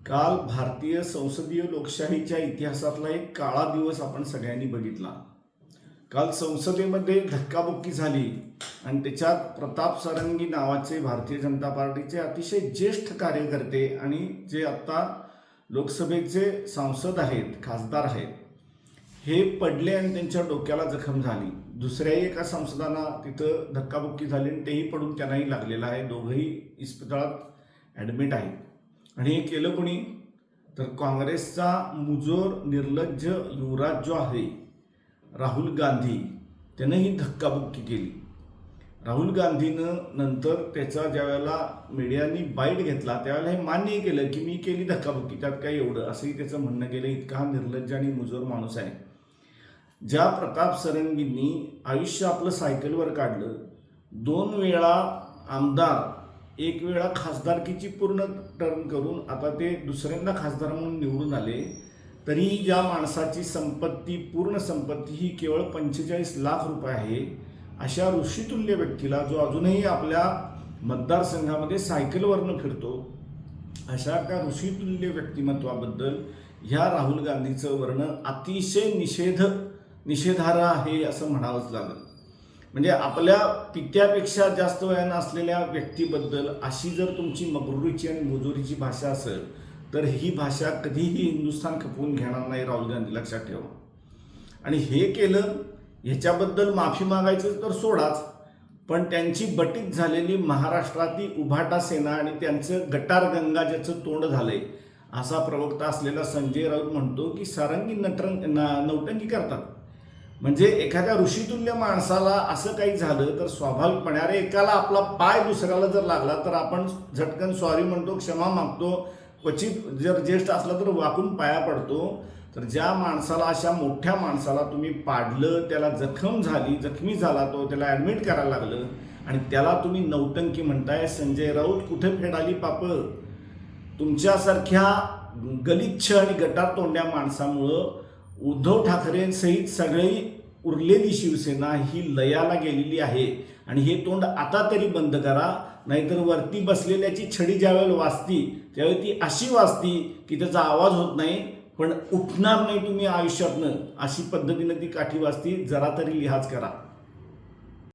काल भारतीय संसदीय लोकशाहीच्या इतिहासातला एक काळा दिवस आपण सगळ्यांनी बघितला. काल संसदेमध्ये धक्काबुक्की झाली आणि त्याच्यात प्रताप सरंगी नावाचे भारतीय जनता पार्टीचे अतिशय ज्येष्ठ कार्यकर्ते आणि जे आत्ता लोकसभेचे सांसद आहेत खासदार आहेत हे पडले आणि त्यांच्या डोक्याला जखम झाली. दुसऱ्याही एका संसदाना तिथं धक्काबुक्की झाली आणि तेही पडून त्यांनाही लागलेलं आहे. दोघंही इस्पितळात ॲडमिट आहेत. आणि हे केलं कोणी? तर काँग्रेसचा मुजोर निर्लज्ज युवराज जो आहे राहुल गांधी त्यानं ही धक्काबुक्की केली. राहुल गांधीनं नंतर त्याचा ज्यावेळेला मीडियानी बाईट घेतला त्यावेळेला हे मान्य केलं की मी केली धक्काबुक्की त्यात काय एवढं. असंही त्याचं म्हणणं केलं इतका हा निर्लज्ज आणि मुजोर माणूस आहे. ज्या प्रताप सरंगींनी आयुष्य आपलं सायकलवर काढलं दोन वेळा आमदार एक वेळा खासदारकीची पूर्ण टर्न करून आता ते दुसऱ्यांदा खासदार म्हणून निवडून आले तरी ज्या माणसाची संपत्ती पूर्ण संपत्ती ही केवळ पंचेचाळीस लाख रुपये आहे अशा ऋषितुल्य व्यक्तीला जो अजूनही आपल्या मतदारसंघामध्ये सायकलवरनं फिरतो अशा त्या ऋषितुल्य व्यक्तिमत्वाबद्दल ह्या राहुल गांधीचं वर्णन अतिशय निषेध निषेधार्ह आहे असं म्हणावंच लागलं. म्हणजे आपल्या पित्यापेक्षा जास्त वयानं असलेल्या व्यक्तीबद्दल अशी जर तुमची मगरुरीची आणि मुजुरीची भाषा असेल तर ही भाषा कधीही हिंदुस्थान खपवून घेणार नाही राहुल गांधी. लक्षात ठेवा. आणि हे केलं ह्याच्याबद्दल माफी मागायचं तर सोडाच पण त्यांची बटीत झालेली महाराष्ट्रातील उभाटा सेना आणि त्यांचं गटार गंगा ज्याचं तोंड झालंय असा प्रवक्ता असलेला संजय राऊत म्हणतो की सारंगी नटरंग ना- नौटंकी करतात. म्हणजे एखाद्या ऋषितुल्य माणसाला असं काही झालं तर स्वाभाविकपणे अरे एकाला आपला पाय दुसऱ्याला जर लागला तर आपण झटकन सॉरी म्हणतो क्षमा मागतो क्वचित जर ज्येष्ठ असला तर वाकून पाया पडतो. तर ज्या माणसाला अशा मोठ्या माणसाला तुम्ही पाडलं त्याला जखम झाली जखमी झाला तो त्याला ॲडमिट करायला लागलं आणि त्याला तुम्ही नौटंकी म्हणताय संजय राऊत कुठे फेडाली पाप? तुमच्यासारख्या गलिच्छ आणि गटार तोंड्या माणसामुळं उद्धव ठाकरेंसहित सगळी उरलेली शिवसेना ही लयाला गेलेली आहे. आणि हे तोंड आता तरी बंद करा. नाहीतर वरती बसलेल्याची छडी ज्यावेळेला वाजती त्यावेळी ती अशी वाजती की त्याचा आवाज होत नाही. पण उठणार नाही तुम्ही आयुष्यातनं. अशी पद्धतीनं ती काठी वाजती. जरा तरी लिहाज करा.